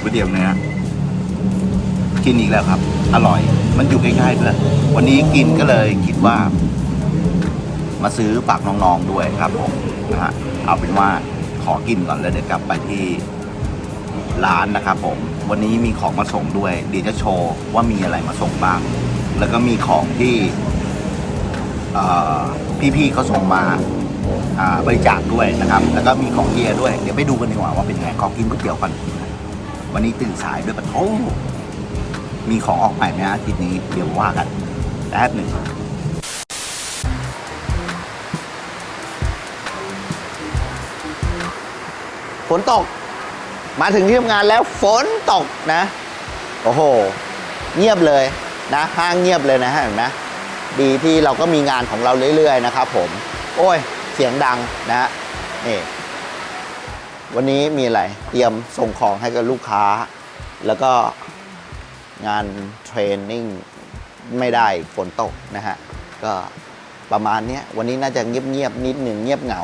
ก๋วยเตี๋ยวเนื้อกินอีกแล้วครับ อร่อย มันอยู่ใกล้ๆเลยวันนี้กินก็เลยคิดว่า มาซื้อฝากน้องๆด้วยครับผมนะฮะเอาเป็นว่าขอกินก่อนแล้วเดี๋ยวกลับไปที่ร้านนะครับผม วันนี้มีของมาส่งด้วยเดี๋ยวจะโชว์ว่ามีอะไรมาส่งบ้าง แล้วก็มีของที่พี่ๆเขาส่งมาบริจาคด้วยนะครับ แล้วก็มีของเฮียด้วย เดี๋ยวไปดูกันดีกว่าว่าเป็นไงขอกินก๋วยเตี๋ยวก่อน วันนี้ตื่นสายด้วยปะโถมีของออกใหม่ไหมฮะอาทิตย์นี้เดี๋ยวว่ากันแป๊บหนึ่งฝนตก มาถึงที่ทำงานแล้วฝนตกนะ โอ้โห เงียบเลยนะ ห้างเงียบเลยนะเห็นไหมดีที่เราก็มีงานของเราเรื่อย ๆ นะครับผม โอ้ย เสียงดังนะฮะนี่ วันนี้มีอะไร เตรียมส่งของให้กับลูกค้า แล้วก็งานเทรนนิ่งไม่ได้ฝนตกนะฮะ ก็ประมาณเนี้ยวันนี้น่าจะเงียบๆนิดหนึ่งเงียบเหงา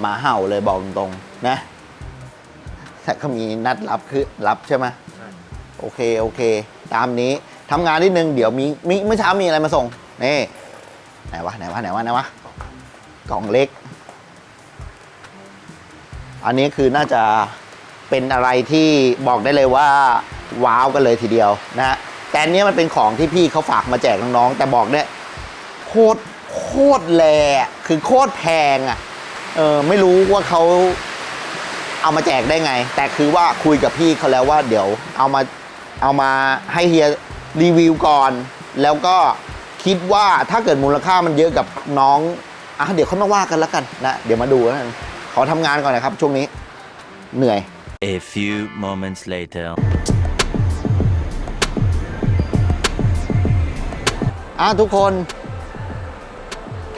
หมาเห่าเลยบอกตรงๆนะแต่ก็มีนัดรับคือรับใช่ไหมโอเคโอเค ตามนี้ทำงานนิดนึงเดี๋ยวมีมีเมื่อเช้ามีอะไรมาส่งนี่ไหนวะไหนวะไหนวะไหนวะกล่องเล็ก อันนี้คือน่าจะเป็นอะไรที่บอกได้เลยว่าว้าวกันเลยทีเดียวนะฮะแต่อันเนี้ยมันเป็นของที่พี่เขาฝากมาแจกน้องๆแต่บอกเนี่ยโคตรโคตรแลคือโคตรแพงอะเออไม่รู้ว่าเขาเอามาแจกได้ไง แต่คือว่าคุยกับพี่เขาแล้วว่าเดี๋ยวเอามาเอามาให้เฮียรีวิวก่อน แล้วก็คิดว่าถ้าเกิดมูลค่ามันเยอะกับน้องอะเดี๋ยวเขามาว่ากันแล้วกันนะ เดี๋ยวมาดูแล้วกัน อทำงานก่อนนะครับช่วงนี้เหนื่อย A few moments later. อะทุกคน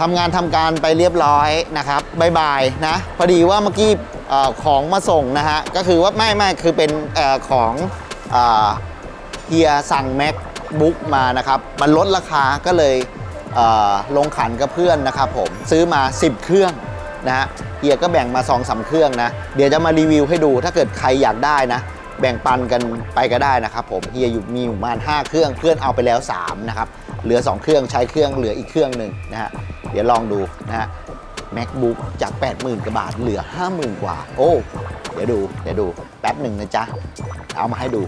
ทำงานทำการไปเรียบร้อยนะครับบายบายนะพอดีว่าเมื่อกี้เออของมาส่งนะฮะก็คือว่าไม่ไม่คือเป็นเออของเอ่อเฮียสั่ง MacBook มานะครับมันลดราคาก็เลยเอ่อลงขันกับเพื่อนนะครับผมซื้อมา 10 เครื่อง นะฮะเฮียก็แบ่งมา2อสาเครื่องนะ เดี๋ยวจะมารีวิวให้ดูถ้าเกิดใครอยากได้นะ แบ่งปันกันไปก็ได้นะครับผมเฮียอยู่มีอยู่ประมาณ5เครื่องเพื่อนเอาไปแล้ว3นะครับเหลือ 2 เครื่องใช้เครื่องเหลืออีกเครื่องหนึ่งนะฮะเดี๋ยวลองดูนะฮะ MacBook จาก 80,000กว่าบาทเหลือ 50,000 กว่า โอ้เดี๋ยวดูเดี๋ยวดูแป๊บหนึ่งนะจ๊ะ เอามาให้ดู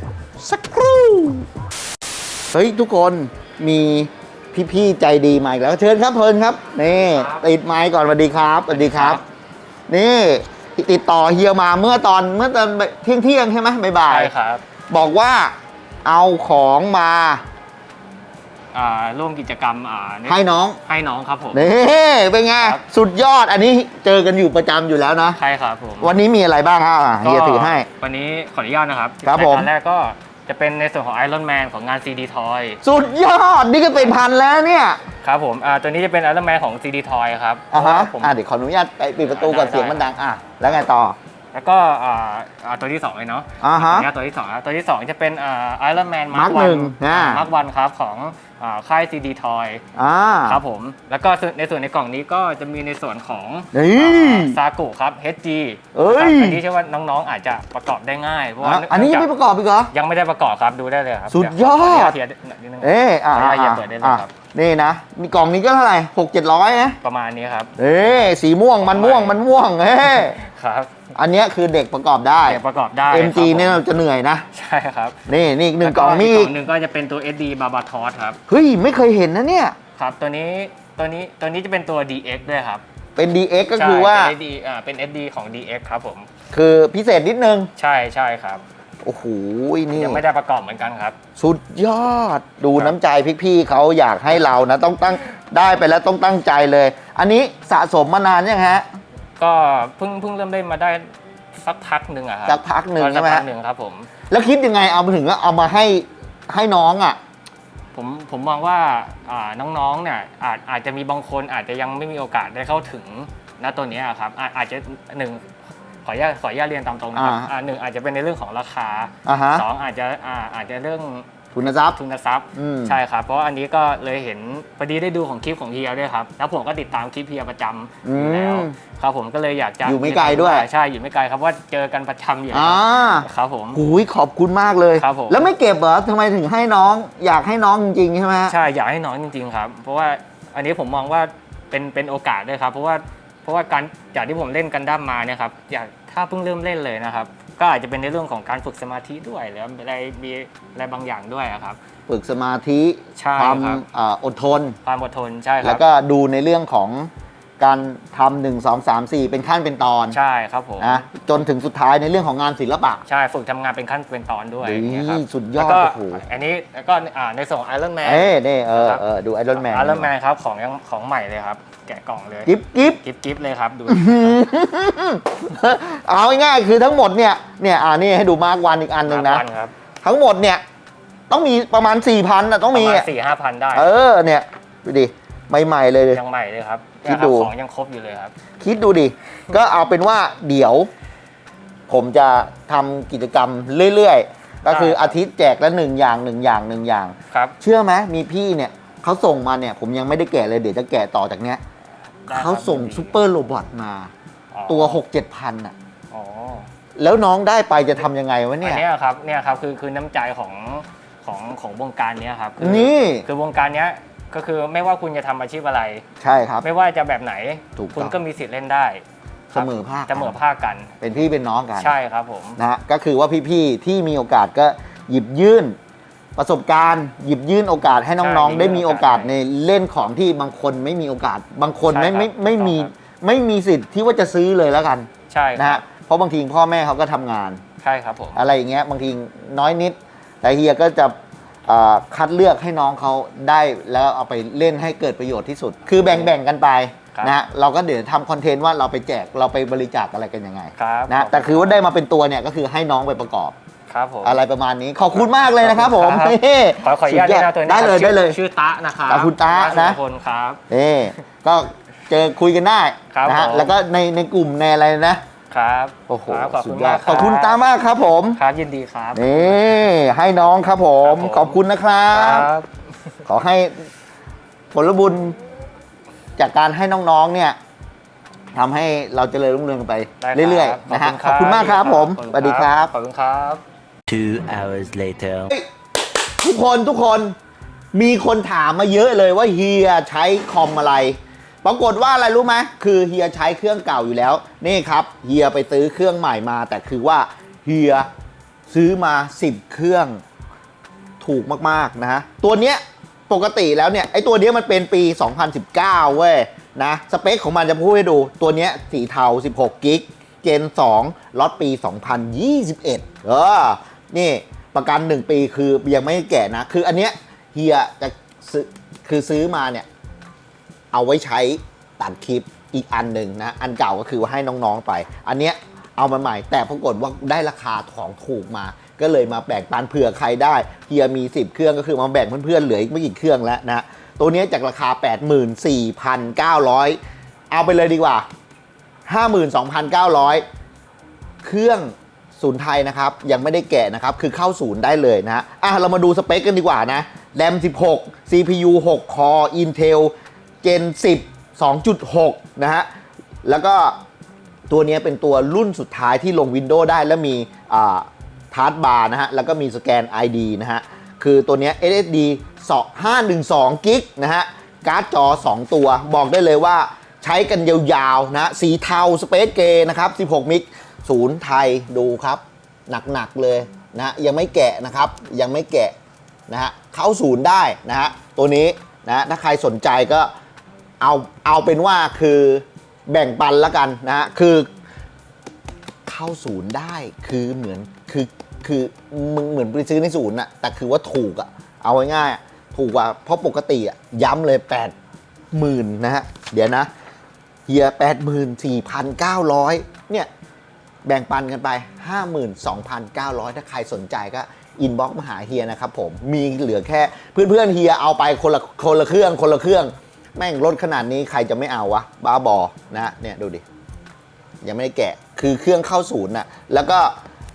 สักครู่เฮ้ยทุกคนมี พี่ๆใจดีมาอีกแล้วเชิญครับเพลินครับนี่ติดไมค์ก่อนสวัสดีครับสวัสดีครับ นี่ติดต่อเฮียมาเมื่อตอนเมื่อตอนเที่ยงเที่ยงๆใช่ไหมบ่ายใช่ครับๆบอกว่าเอาของมาอ่าร่วมกิจกรรมอ่าให้น้องให้น้องครับผมนี่เป็นไงครับสุดยอดอันนี้เจอกันอยู่ประจำอยู่แล้วนะใช่ครับผมวันนี้มีอะไรบ้างฮะอะเฮียถือให้ วันนี้ขออนุญาตนะครับครับแต่ผมตอนแรกก็ จะเป็นในส่วนของ Iron Man ของงาน CD Toy สุดยอด นี่ก็เป็นพันแล้วเนี่ยครับผมอ่าตัวนี้จะเป็น Iron Man ของ CD Toy ครับอะฮะผม อะเดี๋ยวขออนุญาตไปปิดประตูก่อนได้เสียงมันดังอะแล้วไงต่อ แล้วก็อ่าอ่าตัวที่2เลยเนาะอ่าขอฮะอนุญาตตัวที่2นะตัวที่2จะเป็นอ่า Iron Man Mark หนึ่งอ่า Mark วันครับของอ่าค่าย CD Toy อ่า ครับผม แล้วก็ในส่วนในกล่องนี้ก็จะมีในส่วนของนี่ซากุครับ HG เอ้ยครับอันนี้เชื่อว่าน้องๆอาจจะประกอบได้ง่าย เพราะว่าอะอันนี้ยังไม่ประกอบอีกเหรอ ยังไม่ได้ประกอบครับดูได้เลยครับสุดยอด เวขนุญาตเทียบนิดนึง เอ๊ะอะขออนุญาตอะเปิดได้เลยอะครับ นี่นะมีกล่องนี้ก็เท่าไหร่หกเจ็ดร้อยนะ ประมาณนี้ครับ เอ๊ะสีม่วงมันม่วงมันม่วงเอ๊ะครับ อันเนี้ยคือเด็กประกอบได้เดี๋ยวประกอบได้ MG ครับผมเนี่ยเราจะเหนื่อยนะ ใช่ครับนี่นี่อีกหนึ่งกล่องมีแล้วอีกกล่องหนึ่งก็จะเป็นตัว SD b a b a t o s ครับเฮ้ย ไม่เคยเห็นนะเนี่ย ครับ ตัวนี้ตัวนี้ตัวนี้จะเป็นตัว DX ด้วยครับเป็น DX ก็ใช่คือว่าเป็น SD อ่าเป็น SD ของ DX ครับผม คือพิเศษนิดนึง ใช่ใช่ครับ โอ้โหนี่ ยังไม่ได้ประกอบเหมือนกันครับ สุดยอดดูครับน้ำใจพี่ๆเขาอยากให้เรานะ ต้องตั้งได้ไปแล้วต้องตั้งใจเลย อันนี้สะสมมานานยังฮะ ก็เพิ่งเพิ่งเริ่มได้มาได้สักพักหนึ่งอะครับสักพักหนึ่งก็ใช่ไหมสักพัฮะกหนึ่งครับผม แล้วคิดยังไงเอามาถึงก็เอามาให้ให้น้องอะ ผมผมมองว่าอ่าน้องๆเนี่ยอาจอาจจะมีบางคนอาจจะยังไม่มีโอกาสได้เข้าถึงณตัวเนี้ยครับอาอาจจะหนึ่งขออนุญาตขออนุญาตเรียนตามตรงนะครับอ่าอ่าหนึ่งอาจจะเป็นในเรื่องของราคาอ่าฮะ สองอาจจะอ่าอาจจะเรื่อง ทุนทรัพย์ ทุนทรัพย์อืม ใช่ครับ เพราะว่าอันนี้ก็เลยเห็นพอดีได้ดูของคลิปของเฮียด้วยครับ แล้วผมก็ติดตามคลิปเฮียประจำอยู่แล้วอืมครับผมก็เลยอยากจะอยู่ไม่ไกลด้วย ใช่อยู่ไม่ไกลครับว่าเจอกันประจำอยู่อ่าครับผมหูยขอบคุณมากเลยครับผม แล้วไม่เก็บเหรอทำไมถึงให้น้องอยากให้น้องจริงๆใช่ไหม ใช่อยากให้น้องจริง ๆ ครับ เพราะว่าอันนี้ผมมองว่าเป็นเป็นโอกาสด้วยครับ เพราะว่าเพราะว่าการจากที่ผมเล่นกันดั้มมาเนี่ยครับอยากถ้าเพิ่งเริ่มเล่นเลยนะครับ ก็อาจจะเป็นในเรื่องของการฝึกสมาธิด้วยหรืออะไรมีอะไรบางอย่างด้วยอะครับ ฝึกสมาธิใช่ความครับเอ่ออดทน ความอดทนใช่ครับแล้วก็ดูในเรื่องของการทำหนึ่งสองสามสี่เป็นขั้นเป็นตอนใช่ครับผมนะจนถึงสุดท้ายในเรื่องของงานศิลปะ ใช่ฝึกทำงานเป็นขั้นเป็นตอนด้วยนี่อย่างเงี้ยครับสุดยอดแล้วก็โอ้โห อันนี้แล้วก็อ่าในส่วนของไอรอนแมน เอ้ยนี่เออครับ เออดูไอรอนแมน ไอรอนแมนครับของยังของใหม่เลยครับ แกะกล่องเลยกิ๊บกิ๊บกิฟกิฟเลยครับดูเอาง่ายๆคือทั้งหมดเนี่ยเนี่ยอ่านี่ให้ดูมาร์กวันอีกอันหนึ่งนะวันครับทั้งหมดเนี่ย ต้องมีประมาณ4 0 0พันนะต้องประมีมาณอะสี่ห้าพันได้เออเนี่ยดูดิใหม่ๆเลย ยังใหม่เลยครับคิดเนี่ยรับดูของยังครบอยู่เลยครับ คิดดูดิ ก็เอาเป็นว่าเดี๋ยว ผมจะทำกิจกรรมเรื่อยๆ ก็คือได้ครับ อาทิตย์แจกละหนึ่งอย่างหนึ่งอย่างหนึ่งอย่าง ครับ เชื่อไหมมีพี่เนี่ยเขาส่งมาเนี่ย ผมยังไม่ได้แกะเลยเดี๋ยวจะแกะต่อจากเนี้ย ได้ครับเขาส่งยินดีซูเปอร์โรบอทมา อ๋อตัว6 7พันอะ อ๋อแล้วน้องได้ไปจะทำยังไงวะอัเนี่ยนเนี้ยครับเนี่ยครับคือคือน้ำใจของของของวงการเนี้ยครับคือนี่ คือวงการเนี้ยก็คือไม่ว่าคุณจะทำอาชีพอะไร ใช่ครับ ไม่ว่าจะแบบไหนถูกต้อง คุณก็มีสิทธิ์เล่นได้คเสรับมอภาคเสมอภาคกัน เป็นพี่เป็นน้องกัน ใช่ครับผม นะฮะก็คือว่าพี่ ๆ ที่มีโอกาสก็หยิบยื่น ประสบการณ์หยิบยื่นโอกาสให้น้องใช่ๆ ได้มีโอกาสใช่ในเล่นของที่บางคนไม่มีโอกาส บางคนใช่ไม่ครับไม่ไม่มีถูกต้องครับไม่มีสิทธิ์ที่ว่าจะซื้อเลยแล้วกันใช่คนะรัฮะบเพราะบางทีพ่อแม่เขาก็ทำงาน ใช่ครับผม อะไรอย่างเงี้ยบางทีน้อยนิด แต่เฮียก็จะเอ่อคัดเลือกให้น้องเขาได้แล้วเอาไปเล่นให้เกิดประโยชน์ที่สุด คือแบ่งๆกันไปครับนะฮะเราก็เดี๋ยวทำคอนเทนต์ว่าเราไปแจกเราไปบริจาคอะไรกันยังไงครับนะขบแต่คือว่าได้มาเป็นตัวเนี่ยก็คือให้น้องไปประกอบ ครับผมอะไรประมาณนี้ขอบคุณมากเลยนะครับผมครับเฮ้ขอขออนุญาตสุแนะนำตัวนี้ได้เลยครับได้เลยชื่อชื่อตะนะครับขอบคุณตะนะ สุพลครับ นี่ก็เจอคุยกันได้ครับนะฮะผม แล้วก็ในในกลุ่มในอะไรนะครับโอ้โหครับขอบสุคุดณยอมาดกขอบคุณตามากครับผมครับยินดีครับ นี่ให้น้องครับผม ครับผม ขอบคุณนะครับครับขอให้ผลบุญจากการให้น้องๆเนี่ยทำให้เราเจริญรุ่งเรืองกันไปได้ครับเรื่อยๆนะฮะขรัอบคุณมากครับผมขอณสวัสดีครับ ขอบคุณครับ Two hours later. ทุกคนทุกคนมีคนถามมาเยอะเลยว่าเฮียใช้คอมอะไร ปรากฏว่าอะไรรู้ไหมคือเฮียใช้เครื่องเก่าอยู่แล้ว นี่ครับเฮียไปซื้อเครื่องใหม่มา แต่คือว่าเฮียซื้อมา10เครื่องถูกมากๆนะตัวเนี้ยปกติแล้วเนี่ยไอตัวเนี้ยมันเป็นปี 2019 เว้ยนะสเปคของมันจะพูดให้ดูตัวเนี้ยสีเทา 16 กิก เจน 2ล็อตปี 2021 เออ นี่ประกัน 1 ปีคือยังไม่แก่นะ คืออันเนี้ยเฮียจะซื้อคือซื้อมาเนี่ย เอาไว้ใช้ตัดคลิปอีกอันหนึ่งนะ อันเก่าก็คือว่าให้น้องๆไป อันเนี้ยเอามาใหม่ แต่ปรากฏว่าได้ราคาของถูกมา ก็เลยมาแบ่งปันเผื่อใครได้เฮียมี 10 เครื่องก็คือมาแบ่งเพื่อนๆเหลืออีกไม่กี่เครื่องแล้วนะตัวนี้จากราคา 84,900 เอาไปเลยดีกว่า 52,900 เครื่อง ศูนย์ไทยนะครับ ยังไม่ได้แกะนะครับ คือเข้าศูนย์ได้เลยนะ อะ เรามาดูสเปคกันดีกว่านะ RAM 16 CPU 6 Core Intel Gen 10 2.6 นะฮะ แล้วก็ตัวนี้เป็นตัวรุ่นสุดท้ายที่ลง Windows ได้แล้วมีอ่าทาร์ดบาร์นะฮะ แล้วก็มีสแกน ID นะฮะ คือตัวนี้ SSD 512กิกนะฮะ การ์ดจอ 2 ตัว บอกได้เลยว่าใช้กันยาวๆนะ สีเทาสเปซเกนะครับ 16 มิก ศูนย์ไทยดูครับ หนักๆเลยนะยังไม่แกะนะครับยังไม่แกะนะฮะเข้าศูนย์ได้นะฮะตัวนี้นะถ้าใครสนใจก็เอาเอาเป็นว่าคือแบ่งปันล้วกันนะฮะคือเข้าศูนย์ได้คือเหมือนคือคือมึงเหมือนไปซื้อในศูนย์อะแต่คือว่าถูกอะเอาง่ายๆถูกกว่าเพราะปกติอะย้ำเลย 8 0 0 0 0นะฮะเดี๋ยวนะเฮีย84,900เนี่ย แบ่งปันกันไป 52,900 ถ้าใครสนใจก็อินบ็อกมาหาเฮียนะครับผม มีเหลือแค่เพื่อนๆเฮียเอาไปคนละคนละเครื่องคนละเครื่อง แม่งลดขนาดนี้ใครจะไม่เอาวะ บ้าบอนะเนี่ยดูดิ ยังไม่ได้แกะคือเครื่องเข้าศูนย์น่ะแล้วก็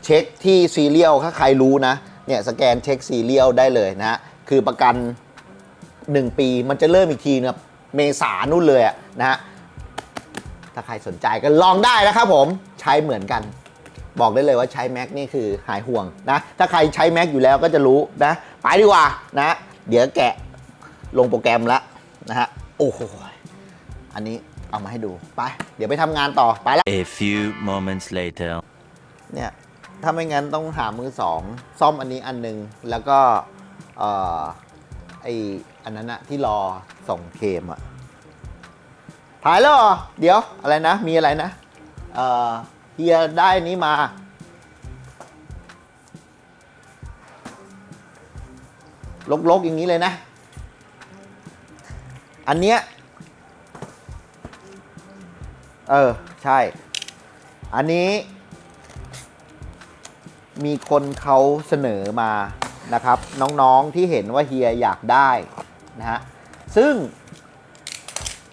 เช็คที่ซีเรียลถ้าใครรู้นะเนี่ยสแกนเช็คซีเรียลได้เลยนะฮะคือประกัน 1 ปีมันจะเริ่มอีกทีนะเมษานู่นเลยอะนะฮะ ถ้าใครสนใจก็ลองได้นะครับผมใช้เหมือนกัน บอกได้เลยว่าใช้ Mac นี่คือหายห่วงนะถ้าใครใช้ Mac อยู่แล้วก็จะรู้นะไปดีกว่านะเดี๋ยวแกะลงโปรแกรมแล้วนะฮะโอ้โหอันนี้เอามาให้ดูไป เดี๋ยวไปทำงานต่อไปแล้ว A few moments later. เนี่ยถ้าไม่งั้นต้องหามือสองซ่อมอันนี้อันหนึง แล้วก็เอ่อไออันนั้นอะที่รอส่งเคมอะ ถ่ายแล้วเหรอเดี๋ยวอะไรนะ มีอะไรนะ เออเฮียได้นี้มา ลกๆอย่างนี้เลยนะ อันเนี้ย เออ ใช่ อันนี้ มีคนเขาเสนอมานะครับ น้องๆที่เห็นว่าเฮียอยากได้นะฮะ ซึ่ง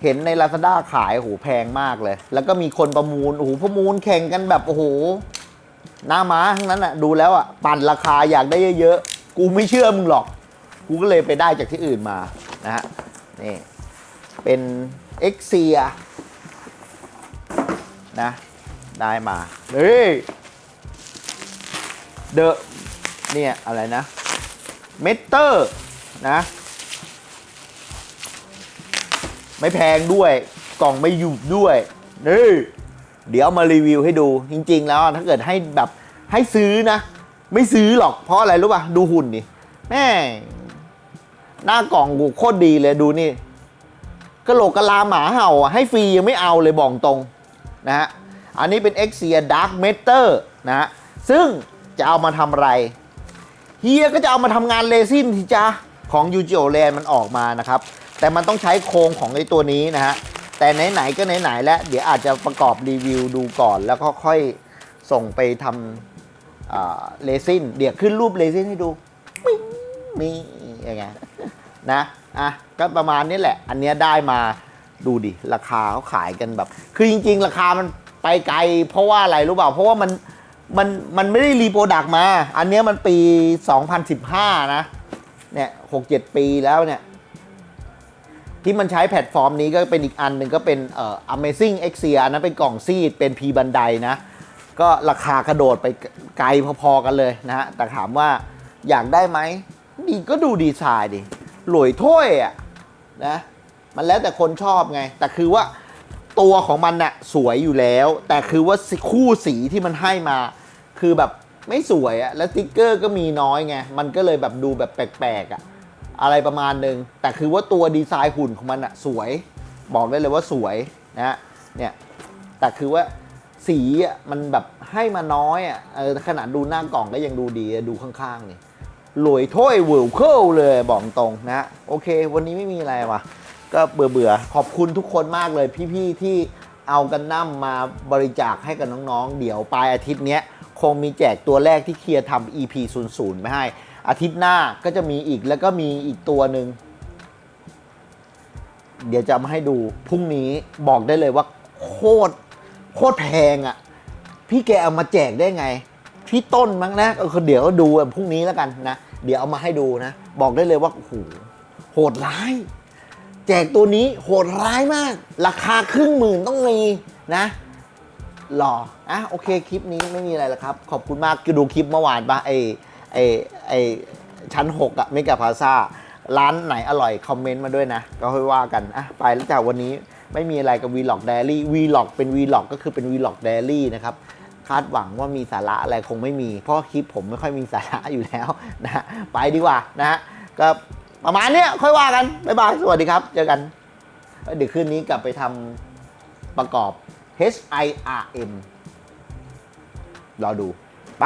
เห็นใน Lazada ขายโอ้โหแพงมากเลย แล้วก็มีคนประมูลโอ้โหประมูลแข่งกันแบบโอ้โหหน้าม้าทั้งนั้นอะดูแล้วอะปั่นราคาอยากได้เยอะๆ กูไม่เชื่อมึงหรอก กูก็เลยไปได้จากที่อื่นมานะฮะนี่เป็น x เ i ยนะได้มาเฮ้ยเดอะเนี่ยอะไรนะเมเตอร์นะ ไม่แพงด้วย กล่องไม่หยุบด้วยนี่เดี๋ยวมารีวิวให้ดูจริง ๆ แล้วถ้าเกิดให้แบบให้ซื้อนะ ไม่ซื้อหรอกเพราะอะไรรู้ป่ะดูหุ่นดิแม่หน้ากล่องกูโคตรดีเลยดูนี่กระโหลกกะลาหมาเห่าอะให้ฟรียังไม่เอาเลยบอกตรงนะฮะอันนี้เป็น x เ i ย Dark Matter นะฮะซึ่งจะเอามาทำอะไรเฮียก็จะเอามาทำงานเลซินทีจ้าของ u g o Land มันออกมานะครับ แต่มันต้องใช้โครงของไอ้ตัวนี้นะฮะ แต่ไหนๆก็ไหนๆแล้วเดี๋ยวอาจจะประกอบรีวิวดูก่อน แล้วก็ค่อยส่งไปทำเลซินเดี๋ยวขึ้นรูปเลซินให้ดูปิ๊งนี่ยังไงนะอะก็ประมาณนี้แหละ อันเนี้ยได้มาดูดิ ราคาเขาขายกันแบบ คือจริง ๆ ราคามันไปไกล เพราะว่าอะไรรู้เปล่า เพราะว่ามันมันมันไม่ได้รีโปรดักต์มา อันเนี้ยมันปี 2015 นะ เนี่ยหกเจ็ดปีแล้วเนี่ย ที่มันใช้แพลตฟอร์มนี้ก็เป็นอีกอันหนึ่งก็เป็นเอ่อ Amazing x c อันนั้นเป็นกล่องซีดเป็นพีบันไดนะ ก็ราคากระโดดไปไกลพอๆกันเลยนะฮะ แต่ถามว่าอยากได้ไหมดีก็ดูดีไซน์ดิหลวยถ้วยอะนะมันแล้วแต่คนชอบไง แต่คือว่าตัวของมันน่ะสวยอยู่แล้ว แต่คือว่าคู่สีที่มันให้มา คือแบบไม่สวยอะแล้วสติ๊กเกอร์ก็มีน้อยไง มันก็เลยแบบดูแบบแปลกๆอะ อะไรประมาณหนึ่งแต่คือว่าตัวดีไซน์หุ่นของมันอะสวย บอกได้เลยว่าสวยนะฮะเนี่ยแต่คือว่าสีอะมันแบบให้มาน้อยอะเออขนาดดูหน้ากล่องก็ยังดูดีดูข้างๆนี่หลวยถ้วยเวิร์เคิลเลยบอกตรงนะโอเค วันนี้ไม่มีอะไรวะก็เบื่อเบื่อๆขอบคุณทุกคนมากเลยพี่ๆที่เอากันน้ำมาบริจาคให้กับน้องๆ เดี๋ยวปลายอาทิตย์นี้คงมีแจกตัวแรกที่เคลียร์ทำ EP 0 0ไม่ให้ อาทิตย์หน้าก็จะมีอีกแล้วก็มีอีกตัวหนึ่งเดี๋ยวจะมาให้ดูพรุ่งนี้บอกได้เลยว่าโคตรโคตรแพงอะ่ะ พี่แกเอามาแจกได้ไงพี่ต้นมั้งนะเออเดี๋ยวดูพรุ่งนี้แล้วกันนะ เดี๋ยวเอามาให้ดูนะ บอกได้เลยว่าโอ้โหโหดร้าย แจกตัวนี้โหดร้ายมาก ราคาครึ่งหมื่นต้องมีนะหล่ออะโอเคคลิปนี้ไม่มีอะไรแล้วครับ ขอบคุณมากคือดูคลิปเมื่อวานปะไอ ไอไอชั้น6อะเมกาพาซาร้านไหนอร่อย คอมเมนต์มาด้วยนะ ก็ค่อยว่ากัน อะ ไปแล้วจากวันนี้ไม่มีอะไรกับ Vlog Daily Vlog เป็น Vlog ก็คือเป็น Vlog Daily นะครับคาดหวังว่ามีสาระอะไรคงไม่มี เพราะคลิปผมไม่ค่อยมีสาระอยู่แล้วนะฮะไปดีกว่านะฮะก็ประมาณเนี้ยค่อยว่ากันบ๊ายบายสวัสดีครับ เจอกันเดี๋ยวคืนนี้กลับไปทำประกอบ H I R M รอดู ไป